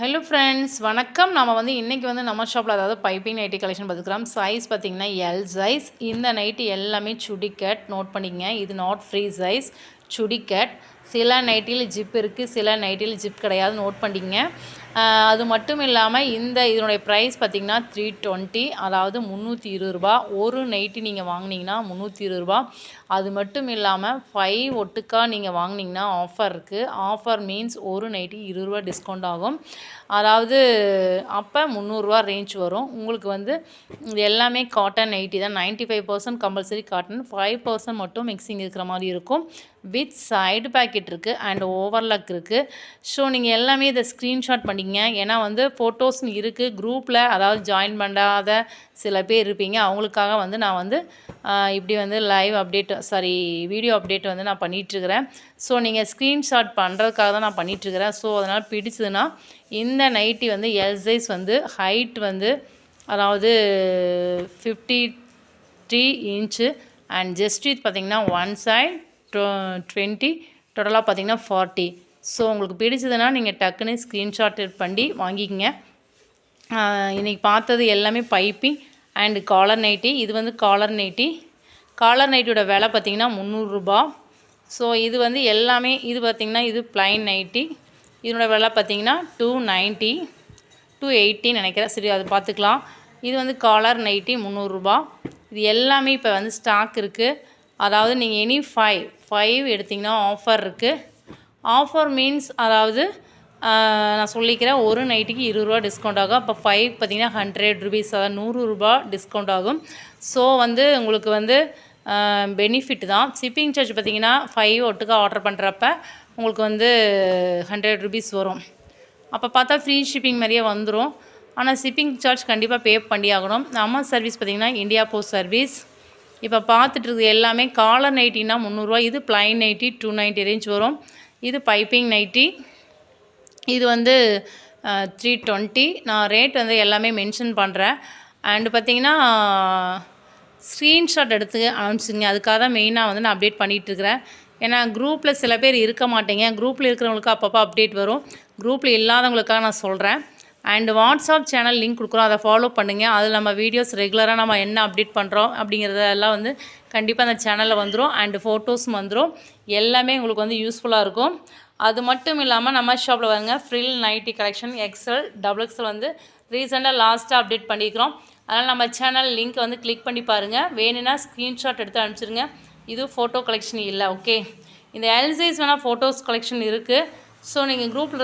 Hello friends வணக்கம். நம்ம வந்து இன்றைக்கி வந்து நம்ம ஷாப்பில் அதாவது பைப்பிங் நைட்டி கலெக்ஷன் பார்த்துக்கலாம். சைஸ் பார்த்திங்கன்னா எல் சைஸ் இந்த நைட்டி எல்லாமே சுடிக்கட் நோட் பண்ணிக்கங்க. இது நாட் ஃப்ரீ சைஸ் சுடிக்கட். சில நைட்டியில் ஜிப் இருக்குது சில நைட்டியில் ஜிப் கிடையாது நோட் பண்ணிக்கங்க. அது மட்டும் இல்லாமல் இந்த இதனுடைய ப்ரைஸ் பார்த்திங்கன்னா த்ரீ டுவெண்ட்டி அதாவது முந்நூற்றி இருபது ரூபா. ஒரு நைட்டி நீங்கள் வாங்கினீங்கன்னா முந்நூற்றி இருபது ரூபா. அது மட்டும் இல்லாமல் ஃபைவ் ஒட்டுக்கா நீங்கள் வாங்கினீங்கன்னா ஆஃபர் இருக்குது ஆஃபர் மீன்ஸ் ஒரு நைட்டி இருபது ரூபா டிஸ்கவுண்ட் ஆகும். அதாவது அப்போ முந்நூறுரூவா ரேஞ்ச் வரும். உங்களுக்கு வந்து இது எல்லாமே காட்டன் நைட்டி தான். Ninety five percent compulsory cotton five percent மட்டும் மிக்சிங் இருக்கிற மாதிரி இருக்கும். வித் சைடு பேக்கெட் இருக்குது அண்ட் ஓவர்லக் இருக்குது ஸோ நீங்கள் எல்லாமே இதை ஸ்க்ரீன்ஷாட் பண்ணிக்கங்க. ஏன்னா வந்து ஃபோட்டோஸ்னு இருக்குது குரூப்பில் அதாவது ஜாயின் பண்ணாத சில பேர் இருப்பீங்க. அவங்களுக்காக வந்து நான் வந்து இப்படி வந்து live update sorry video update வந்து நான் பண்ணிகிட்ருக்கிறேன் ஸோ நீங்கள் ஸ்க்ரீன்ஷாட் பண்ணுறதுக்காக தான் நான் பண்ணிகிட்ருக்கிறேன் ஸோ அதனால் பிடிச்சதுன்னா இந்த நைட்டி வந்து எல் சைஸ் வந்து ஹைட் வந்து அதாவது fifty three inch and just இது பார்த்திங்கன்னா ஒன் சைட் டுவெண்ட்டி டோட்டலாக பார்த்திங்கன்னா ஃபார்ட்டி. ஸோ உங்களுக்கு பிடிச்சதுன்னா நீங்கள் டக்குன்னு ஸ்க்ரீன்ஷாட் பண்ணி வாங்கிக்கோங்க. இன்றைக்கி பார்த்தது எல்லாமே பைப்பிங் அண்டு காலர் நைட்டி இது வந்து காலர் நைட்டி காலர் நைட்டியோட விலை பார்த்திங்கன்னா முந்நூறுரூபா ஸோ இது வந்து எல்லாமே இது பார்த்திங்கன்னா இது ப்ளைன் நைட்டி இதனோட விலை பார்த்திங்கன்னா டூ நைன்ட்டி டூ எயிட்டின்னு நினைக்கிறேன். சரி அது பார்த்துக்கலாம். இது வந்து காலர் நைட்டி முந்நூறுரூபா இது எல்லாமே இப்போ வந்து ஸ்டாக் இருக்குது அதாவது நீங்கள் எனி ஃபைவ் ஃபைவ் எடுத்திங்கன்னா ஆஃபர் இருக்குது ஆஃபர் மீன்ஸ் அதாவது நான் சொல்லிக்கிறேன் ஒரு நைட்டுக்கு இருபது ரூபா டிஸ்கவுண்ட் ஆகும். அப்போ ஃபைவ் பார்த்திங்கன்னா ஹண்ட்ரட் ருபீஸ் அதாவது நூறு ரூபா டிஸ்கவுண்ட் ஆகும். ஸோ வந்து உங்களுக்கு வந்து பெனிஃபிட் தான். ஷிப்பிங் சார்ஜ் பார்த்திங்கன்னா ஃபைவ் ஒட்டுக்கா ஆர்டர் பண்ணுறப்ப உங்களுக்கு வந்து ஹண்ட்ரட் ருபீஸ் வரும். அப்போ பார்த்தா ஃப்ரீ ஷிப்பிங் மாதிரியே வந்துடும் ஆனால் ஷிப்பிங் சார்ஜ் கண்டிப்பாக பே பண்ணி ஆகணும். நம்ம சர்வீஸ் பார்த்திங்கன்னா இந்தியா போஸ்ட் சர்வீஸ் இப்போ பார்த்துட்டு இருக்குது எல்லாமே காலர் நைட்டினா முந்நூறுரூவா இது plain nighty two ninety range வரும். இது பைப்பிங் நைட்டி. இது வந்து த்ரீ டுவெண்ட்டி நான் ரேட் வந்து எல்லாமே மென்ஷன் பண்ணுறேன் அண்டு பார்த்தீங்கன்னா ஸ்க்ரீன்ஷாட் எடுத்து அனுப்பிச்சிங்க அதுக்காக தான் மெயினாக வந்து நான் அப்டேட் பண்ணிகிட்ருக்கிறேன். ஏன்னா குரூப்பில் சில பேர் இருக்க மாட்டேங்க. குரூப்பில் இருக்கிறவங்களுக்கு அப்பப்போ அப்டேட் வரும். குரூப்பில் இல்லாதவங்களுக்காக நான் சொல்கிறேன் அண்ட் வாட்ஸ்அப் சேனல் லிங்க் கொடுக்குறோம். அதை ஃபாலோ பண்ணுங்கள் அதில் நம்ம வீடியோஸ் ரெகுலராக நம்ம என்ன அப்டேட் பண்ணுறோம் அப்படிங்கிறதெல்லாம் வந்து கண்டிப்பாக அந்த சேனலில் வந்துடும் அண்டு ஃபோட்டோஸும் வந்துடும் எல்லாமே உங்களுக்கு வந்து யூஸ்ஃபுல்லாக இருக்கும். அது மட்டும் இல்லாமல் நம்ம ஷாப்பில் வருங்க frill nighty collection XL double XL வந்து ரீசெண்டாக லாஸ்ட்டாக அப்டேட் பண்ணியிருக்கிறோம் அதனால் நம்ம சேனல் லிங்க் வந்து கிளிக் பண்ணி பாருங்கள் வேணும்னா ஸ்க்ரீன்ஷாட் எடுத்து அனுப்பிச்சிருங்க. இது ஃபோட்டோ கலெக்ஷன் இல்லை ஓகே இந்த எல்சைஸ் வேணால் ஃபோட்டோஸ் கலெக்ஷன் இருக்குது ஸோ நீங்கள் குரூப்பில்